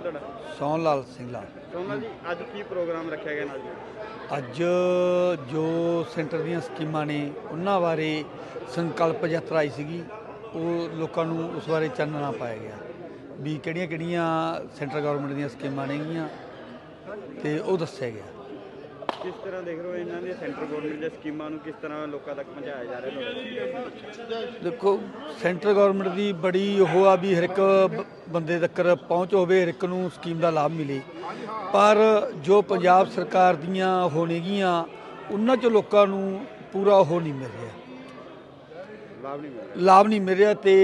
ਨਾਮ ਹੈ ਤੁਹਾਡਾ? ਸੋਹਣ ਲਾਲ ਸਿੰਘਲਾ ਸੋਨਾ ਜੀ ਅੱਜ ਕੀ ਪ੍ਰੋਗਰਾਮ ਰੱਖਿਆ ਗਿਆ ਨਾਲ ਅੱਜ ਜੋ ਸੈਂਟਰ ਦੀਆਂ ਸਕੀਮਾਂ ਨੇ ਉਹਨਾਂ ਬਾਰੇ ਸੰਕਲਪ ਯਾਤਰਾ ਆਈ ਸੀਗੀ। ਉਹ ਲੋਕਾਂ ਨੂੰ ਉਸ ਬਾਰੇ ਚਾਨਣਾ ਪਾਇਆ ਗਿਆ। ਵੀ ਕਿਹੜੀਆਂ ਕਿਹੜੀਆਂ ਸੈਂਟਰ ਗਵਰਨਮੈਂਟ ਦੀਆਂ ਸਕੀਮਾਂ ਨੇਗੀਆਂ ਤੇ ਉਹ ਦੱਸਿਆ ਗਿਆ। ਕਿਸ ਤਰ੍ਹਾਂ ਦੇਖ ਰਹੇ ਹੋ ਇਹਨਾਂ ਦੀਆਂ ਸੈਂਟਰ ਗਵਰਨਮੈਂਟ ਦੀਆਂ ਸਕੀਮਾਂ ਨੂੰ ਕਿਸ ਤਰ੍ਹਾਂ ਲੋਕਾਂ ਤੱਕ ਪਹੁੰਚਾਇਆ ਜਾ ਰਿਹਾ ਦੇਖੋ ਸੈਂਟਰ ਗਵਰਨਮੈਂਟ ਦੀ ਬੜੀ ਉਹ ਆ ਵੀ ਹਰ ਇੱਕ ਬੰਦੇ ਤੱਕ ਪਹੁੰਚ ਹੋਵੇ ਹਰ ਇੱਕ ਨੂੰ ਸਕੀਮ ਦਾ ਲਾਭ ਮਿਲੇ। ਪਰ ਜੋ ਪੰਜਾਬ ਸਰਕਾਰ ਦੀਆਂ ਹੋਣਗੀਆਂ ਉਹਨਾਂ ਚ ਲੋਕਾਂ ਨੂੰ ਪੂਰਾ ਉਹ ਨਹੀਂ ਮਿਲ ਰਿਹਾ। ਲਾਭ ਨਹੀਂ ਮਿਲਦਾ ਲਾਭ ਨਹੀਂ ਮਿਲ ਰਿਹਾ ਤੇ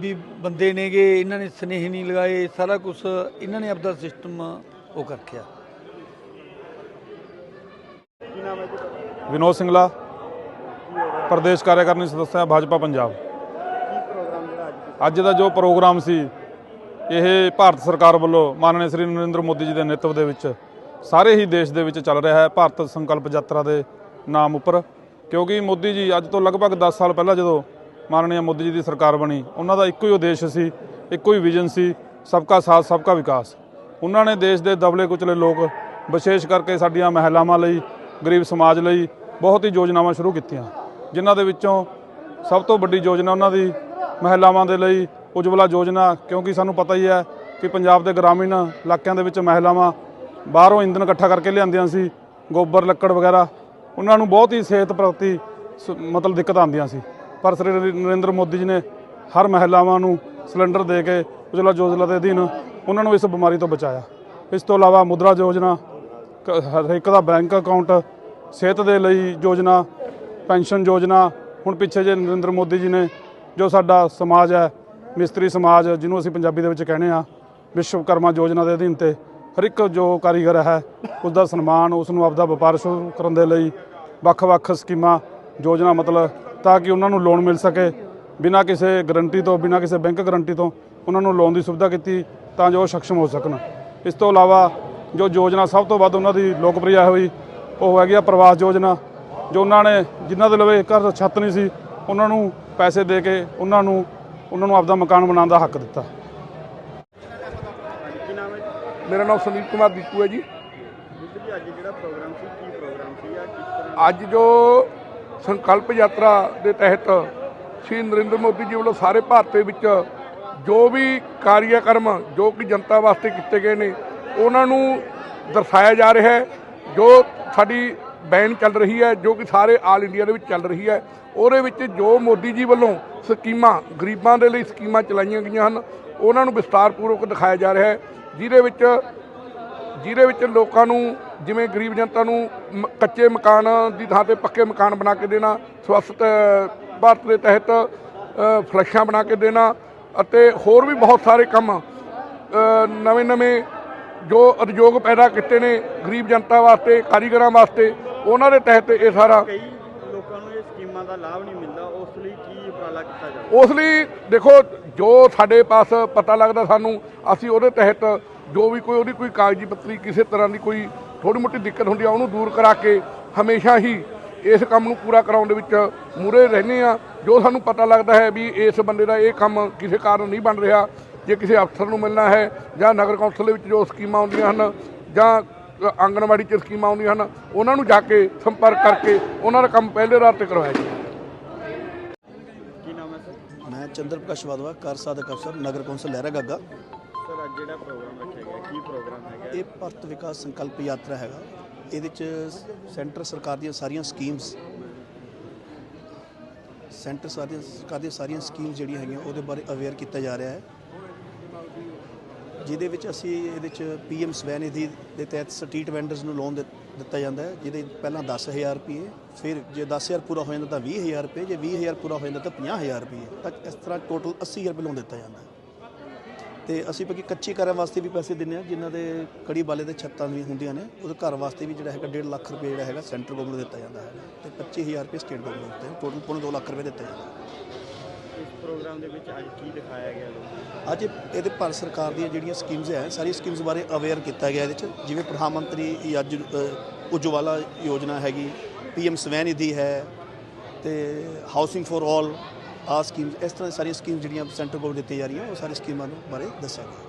ਵੀ ਬੰਦੇ ਨੇਗੇ ਇਹਨਾਂ ਨੇ ਸਨੇਹ ਨਹੀਂ ਲਗਾਏ ਸਾਰਾ ਕੁਝ ਇਹਨਾਂ ਨੇ ਆਪਦਾ ਸਿਸਟਮ ਉਹ ਕਰ ਰੱਖਿਆ। ਵਿਨੋਦ ਸਿੰਗਲਾ ਪ੍ਰਦੇਸ਼ ਕਾਰਜਕਾਰਨੀ ਸਦੱਸਿਆ ਭਾਜਪਾ ਪੰਜਾਬ। ਅੱਜ ਦਾ ਜੋ ਪ੍ਰੋਗਰਾਮ ਸੀ ਇਹ ਭਾਰਤ ਸਰਕਾਰ ਵੱਲੋਂ ਮਾਨਨੀय ਸ੍ਰੀ ਨਰਿੰਦਰ ਮੋਦੀ ਜੀ ਦੇ ਨੇਤਵ ਦੇ ਵਿੱਚ ਸਾਰੇ ਹੀ ਦੇਸ਼ ਦੇ ਵਿੱਚ ਚੱਲ ਰਿਹਾ ਹੈ ਭਾਰਤ ਸੰਕਲਪ ਯਾਤਰਾ ਦੇ ਨਾਮ ਉੱਪਰ। ਕਿਉਂਕਿ ਮੋਦੀ ਜੀ ਅੱਜ ਤੋਂ ਲਗਭਗ 10 ਸਾਲ ਪਹਿਲਾਂ ਜਦੋਂ ਮਾਨਨੀਆ ਮੋਦੀ ਜੀ ਦੀ ਸਰਕਾਰ ਬਣੀ ਉਹਨਾਂ ਦਾ ਇੱਕੋ ਹੀ ਉਦੇਸ਼ ਸੀ ਇੱਕੋ ਹੀ ਵਿਜ਼ਨ ਸੀ ਸਭ ਕਾ ਸਾਥ ਸਭ ਕਾ ਵਿਕਾਸ। ਉਹਨਾਂ ਨੇ ਦੇਸ਼ ਦੇ ਦਬਲੇ ਕੁਚਲੇ ਲੋਕ ਵਿਸ਼ੇਸ਼ ਕਰਕੇ ਸਾਡੀਆਂ ਮਹਿਲਾਵਾਂ ਲਈ ਗਰੀਬ ਸਮਾਜ ਲਈ ਬਹੁਤ ਹੀ ਯੋਜਨਾਵਾਂ ਸ਼ੁਰੂ ਕੀਤੀਆਂ। ਜਿਨ੍ਹਾਂ ਦੇ ਵਿੱਚੋਂ ਸਭ ਤੋਂ ਵੱਡੀ ਯੋਜਨਾ ਉਹਨਾਂ ਦੀ ਮਹਿਲਾਵਾਂ ਦੇ ਲਈ ਉਜਵਲਾ ਯੋਜਨਾ, ਕਿਉਂਕਿ ਸਾਨੂੰ ਪਤਾ ਹੀ ਹੈ ਕਿ ਪੰਜਾਬ ਦੇ ਗ੍ਰਾਮੀਣ ਇਲਾਕਿਆਂ ਦੇ ਵਿੱਚ ਮਹਿਲਾਵਾਂ ਬਾਹਰੋਂ ਇੰਧਨ ਇਕੱਠਾ ਕਰਕੇ ਲਿਆਂਦੀਆਂ ਸੀ, ਗੋਬਰ, ਲੱਕੜ ਵਗੈਰਾ। ਉਹਨਾਂ ਨੂੰ ਬਹੁਤ ਹੀ ਸਿਹਤ ਪ੍ਰਤੀ ਸ- ਮਤਲਬ ਦਿੱਕਤ ਆਉਂਦੀਆਂ ਸੀ। ਪਰ ਸ੍ਰੀ ਨਰਿੰਦਰ ਮੋਦੀ ਜੀ ਨੇ ਹਰ ਮਹਿਲਾਵਾਂ ਨੂੰ ਸਿਲੰਡਰ ਦੇ ਕੇ ਉਜਵਲਾ ਯੋਜਨਾ ਦੇ ਅਧੀਨ ਉਹਨਾਂ ਨੂੰ ਇਸ ਬਿਮਾਰੀ ਤੋਂ ਬਚਾਇਆ। ਇਸ ਤੋਂ ਇਲਾਵਾ ਮੁਦਰਾ ਯੋਜਨਾ ਕ- ਹਰ ਇੱਕ ਦਾ ਬੈਂਕ ਅਕਾਊਂਟ, ਸਿਹਤ ਦੇ ਲਈ ਯੋਜਨਾ, ਪੈਨਸ਼ਨ ਯੋਜਨਾ, ਹੁਣ ਪਿੱਛੇ ਜੇ ਨਰਿੰਦਰ ਮੋਦੀ ਜੀ ਨੇ, ਜੋ ਸਾਡਾ ਸਮਾਜ ਹੈ, ਮਿਸਤਰੀ ਸਮਾਜ, ਜਿਹਨੂੰ ਅਸੀਂ ਪੰਜਾਬੀ ਦੇ ਵਿੱਚ ਕਹਿੰਦੇ ਆ ਵਿਸ਼ਵਕਰਮਾ ਯੋਜਨਾ ਦੇ ਅਧੀਨ ਤੇ, ਹਰ ਇੱਕ ਜੋ ਕਾਰੀਗਰ ਹੈ ਉਸ ਦਾ ਸਨਮਾਨ ਉਸ ਨੂੰ ਆਪਦਾ ਵਪਾਰ ਸ਼ੁਰੂ ਕਰਨ ਦੇ ਲਈ ਵੱਖ-ਵੱਖ ਸਕੀਮਾਂ, ਯੋਜਨਾ ਮਤਲਬ, ਤਾਂ ਕਿ ਉਹਨਾਂ ਨੂੰ ਲੋਨ ਮਿਲ ਸਕੇ, ਬਿਨਾਂ ਕਿਸੇ ਗਰੰਟੀ ਤੋਂ, ਬਿਨਾਂ ਕਿਸੇ ਬੈਂਕ ਗਰੰਟੀ ਤੋਂ, ਉਹਨਾਂ ਨੂੰ ਲੋਨ ਦੀ ਸੁਵਿਧਾ ਕੀਤੀ ਤਾਂ ਜੋ ਉਹ ਸક્ષਮ ਹੋ ਸਕਣ। ਇਸ ਤੋਂ ਇਲਾਵਾ ਜੋ ਯੋਜਨਾ ਸਭ ਤੋਂ ਵੱਧ ਉਹਨਾਂ ਦੀ ਲੋਕਪ੍ਰਿਯ ਹੋਈ ਉਹ ਹੈਗੀ ਆ ਪ੍ਰਵਾਸ ਯੋਜਨਾ ਜੋ ਉਹਨਾਂ ਨੇ ਜਿਨ੍ਹਾਂ ਦੇ ਲਵੇ ਘਰ ਛੱਤ ਨਹੀਂ ਸੀ ਉਹਨਾਂ ਨੂੰ ਪੈਸੇ ਦੇ ਕੇ ਉਹਨਾਂ ਨੂੰ ਉਹਨਾਂ ਨੂੰ ਆਪਦਾ ਮਕਾਨ ਬਣਾਉਣ ਦਾ ਹੱਕ ਦਿੱਤਾ। ਮੇਰਾ ਨਾਮ ਸੰਦੀਪ ਕੁਮਾਰ ਦੀਪੂ ਹੈ ਜੀ। ਬੀਬੀ ਜੀ ਅੱਜ ਜਿਹੜਾ ਪ੍ਰੋਗਰਾਮ ਸੀ ਕੀ ਪ੍ਰੋਗਰਾਮ ਸੀ ਜਾਂ ਕਿਸ ਤਰ੍ਹਾਂ? ਅੱਜ ਜੋ ਸੰਕਲਪ ਯਾਤਰਾ ਦੇ ਤਹਿਤ ਸ਼੍ਰੀ ਨਰਿੰਦਰ ਮੋਦੀ ਜੀ ਵੱਲੋਂ ਸਾਰੇ ਭਾਰਤ ਦੇ ਵਿੱਚ ਜੋ ਵੀ ਕਾਰਿਆਕਰਮ ਜੋ ਕਿ ਜਨਤਾ ਵਾਸਤੇ ਕੀਤੇ ਗਏ ਨੇ ਉਹਨਾਂ ਨੂੰ ਦਰਸਾਇਆ ਜਾ ਰਿਹਾ ਹੈ, ਜੋ ਸਾਡੀ ਬੈਨ ਚੱਲ ਰਹੀ ਹੈ, ਜੋ ਕਿ ਸਾਰੇ ਆਲ ਇੰਡੀਆ ਦੇ ਵਿੱਚ ਚੱਲ ਰਹੀ ਹੈ, ਉਹਦੇ ਵਿੱਚ ਜੋ ਮੋਦੀ ਜੀ ਵੱਲੋਂ ਸਕੀਮਾਂ, ਗਰੀਬਾਂ ਦੇ ਲਈ ਸਕੀਮਾਂ ਚਲਾਈਆਂ ਗਈਆਂ ਹਨ, ਉਹਨਾਂ ਨੂੰ ਵਿਸਤਾਰਪੂਰਵਕ ਦਿਖਾਇਆ ਜਾ ਰਿਹਾ ਹੈ, ਜਿਹਦੇ ਵਿੱਚ ਜਿਹਦੇ ਵਿੱਚ ਲੋਕਾਂ ਨੂੰ, ਜਿਵੇਂ ਗਰੀਬ ਜਨਤਾ ਨੂੰ ਮ- ਕੱਚੇ ਮਕਾਨ ਦੀ ਥਾਂ ਤੇ ਪੱਕੇ ਮਕਾਨ ਬਣਾ ਕੇ ਦੇਣਾ, ਸਵਸਥ, ਭਾਰਤ ਦੇ ਤਹਿਤ ਫਲੈਸ਼ਾਂ ਬਣਾ ਕੇ ਦੇਣਾ ਅਤੇ ਹੋਰ ਵੀ ਬਹੁਤ ਸਾਰੇ ਕੰਮ ਨਵੇਂ ਨਵੇਂ ਜੋ ਉਦਯੋਗ ਪੈਦਾ ਕੀਤੇ ਨੇ ਗਰੀਬ ਜਨਤਾ ਵਾਸਤੇ ਕਾਰੀਗਰਾਂ ਵਾਸਤੇ ਉਹਨਾਂ ਦੇ ਤਹਿਤ ਇਹ ਸਾਰਾ ਕਈ ਲੋਕਾਂ ਨੂੰ ਇਹ ਸਕੀਮਾਂ ਦਾ ਲਾਭ ਨਹੀਂ ਮਿਲਦਾ ਉਸ ਲਈ ਕੀ ਉਪਰਾਲਾ ਕੀਤਾ ਜਾਵੇ? ਉਸ ਲਈ ਦੇਖੋ ਜੋ ਸਾਡੇ ਪਾਸ ਪਤਾ ਲੱਗਦਾ ਸਾਨੂੰ ਅਸੀਂ ਉਹਦੇ ਤਹਿਤ ਜੋ ਵੀ ਕੋਈ ਉਹਦੀ ਕੋਈ ਕਾਗਜ਼ੀ ਪੱਤਰੀ ਕਿਸੇ ਤਰ੍ਹਾਂ ਦੀ ਕੋਈ ਥੋੜੀ ਮੋਟੀ ਦਿੱਕਤ ਹੁੰਦੀ ਆ ਉਹਨੂੰ ਦੂਰ ਕਰਾ ਕੇ ਹਮੇਸ਼ਾ ਹੀ ਇਸ ਕੰਮ ਨੂੰ ਪੂਰਾ ਕਰਾਉਣ ਦੇ ਵਿੱਚ ਮੂਰੇ ਰਹਿੰਦੇ ਆ। ਜੋ ਸਾਨੂੰ ਪਤਾ ਲੱਗਦਾ ਹੈ ਵੀ ਇਸ ਬੰਦੇ ਦਾ ਇਹ ਕੰਮ ਕਿਸੇ ਕਾਰਨ ਨਹੀਂ ਬਣ ਰਿਹਾ ਜੇ ਕਿਸੇ ਅਫਸਰ ਨੂੰ ਮਿਲਣਾ ਹੈ ਜਾਂ ਨਗਰ ਕੌਂਸਲ ਦੇ ਵਿੱਚ ਜੋ ਸਕੀਮਾਂ ਆਉਂਦੀਆਂ ਹਨ ਜਾਂ ਆਂਗਣਵਾੜੀ 'ਚ ਸਕੀਮਾਂ ਆਉਂਦੀਆਂ ਹਨ ਉਹਨਾਂ ਨੂੰ ਜਾ ਕੇ ਸੰਪਰਕ ਕਰਕੇ ਉਹਨਾਂ ਦਾ ਕੰਮ ਪਹਿਲੇ ਰਾਤ ਤੇ ਕਰਵਾਇਆ ਜੀ ਕੀ ਨਾਮ ਹੈ ਸਰ? ਮੈਂ ਚੰਦਰ ਪ੍ਰਕਾਸ਼ ਵਾਦਵਾ ਕਰ ਸਾਧਕ ਅਫਸਰ ਨਗਰ ਕੌਂਸਲ ਲਹਿਰਾ ਗੱਗਾ। ਸਰ ਅੱਜ ਜਿਹੜਾ ਪ੍ਰੋਗਰਾਮ ਰੱਖਿਆ ਗਿਆ ਕੀ ਪ੍ਰੋਗਰਾਮ ਹੈਗਾ? ਇਹ ਭਾਰਤ ਵਿਕਾਸ ਸੰਕਲਪ ਯਾਤਰਾ ਹੈਗਾ। ਇਹਦੇ ਚ ਸੈਂਟਰ ਸਰਕਾਰ ਦੀਆਂ ਸਾਰੀਆਂ ਸਕੀਮਸ ਸੈਂਟਰ ਸਾਰੀਆਂ ਸਰਕਾਰ ਦੀਆਂ ਸਾਰੀਆਂ ਸਕੀਮਸ ਜਿਹੜੀਆਂ ਹੈਗੀਆਂ ਉਹਦੇ ਬਾਰੇ ਅਵੇਅਰ ਕੀਤਾ ਜਾ ਰਿਹਾ ਹੈ। ਜਿਹਦੇ ਵਿੱਚ ਅਸੀਂ ਇਹਦੇ ਚ ਪੀਐਮ ਸਵੈ ਨਿਧੀ ਦੇ ਤਹਿਤ ਸਟਰੀਟ ਵੈਂਡਰਸ ਨੂੰ ਲੋਨ ਦਿੱਤਾ ਜਾਂਦਾ ਹੈ, ਜਿਹਦੇ ਪਹਿਲਾਂ 10000 ਰੁਪਏ, ਫਿਰ ਜੇ 10000 ਪੂਰਾ ਹੋ ਜਾਂਦਾ ਤਾਂ 20000 ਰੁਪਏ, ਜੇ 20000 ਪੂਰਾ ਹੋ ਜਾਂਦਾ ਤਾਂ 50000 ਰੁਪਏ, ਤਾਂ ਇਸ ਤਰ੍ਹਾਂ ਟੋਟਲ 80000 ਰੁਪਏ ਲੋਨ ਦਿੱਤਾ ਜਾਂਦਾ ਹੈ। ਤੇ ਅਸੀਂ ਬਾਕੀ ਕੱਚੀ ਘਰਾਂ ਵਾਸਤੇ ਵੀ ਪੈਸੇ ਦਿੰਦੇ ਆ ਜਿਨ੍ਹਾਂ ਦੇ ਕੜੀ ਬਾਲੇ ਦੇ ਛੱਤਾਂ ਵੀ ਹੁੰਦੀਆਂ ਨੇ, ਉਹਦੇ ਘਰ ਵਾਸਤੇ ਵੀ ਜਿਹੜਾ ਹੈਗਾ 1.5 ਲੱਖ ਰੁਪਏ ਜਿਹੜਾ ਹੈਗਾ ਸੈਂਟਰ ਗਵਰਨਮੈਂਟ ਦਿੱਤਾ ਜਾਂਦਾ ਹੈ, ਤੇ 25000 ਰੁਪਏ ਸਟੇਟ ਗਵਰਨਮੈਂਟ ਦਿੱਤੇ ਟੋਟਲ ਪੌਣੇ 2 ਲੱਖ ਰੁਪਏ ਦਿੱਤਾ ਜਾਂਦਾ ਹੈ ਇਸ ਪ੍ਰੋਗਰਾਮ ਦੇ ਵਿੱਚ ਅੱਜ ਕੀ ਦਿਖਾਇਆ ਗਿਆ ਲੋਕਾਂ ਅੱਜ ਇਹਦੇ ਭਾਰਤ ਸਰਕਾਰ ਦੀਆਂ ਜਿਹੜੀਆਂ ਸਕੀਮਸ ਹੈ ਸਾਰੀ ਸਕੀਮਸ ਬਾਰੇ ਅਵੇਅਰ ਕੀਤਾ ਗਿਆ ਇਹਦੇ ਚ। ਜਿਵੇਂ ਪ੍ਰਧਾਨ ਮੰਤਰੀ ਅੱਜ ਉਜਵਾਲਾ ਯੋਜਨਾ ਹੈਗੀ, ਪੀਐਮ ਸਵੈ ਨਿਧੀ ਹੈ ਤੇ ਹਾਊਸਿੰਗ ਫॉर ਆਲ ਆ ਸਕੀਮਸ, ਇਸ ਤਰ੍ਹਾਂ ਦੀ ਸਾਰੀਆਂ ਸਕੀਮਸ ਜਿਹੜੀਆਂ ਸੈਂਟਰ ਕੋਲ ਦਿੱਤੀਆਂ ਜਾ ਰਹੀਆਂ, ਉਹ ਸਾਰੀ ਸਕੀਮਾਂ ਨੂੰ ਬਾਰੇ ਦੱਸਿਆ ਗਿਆ।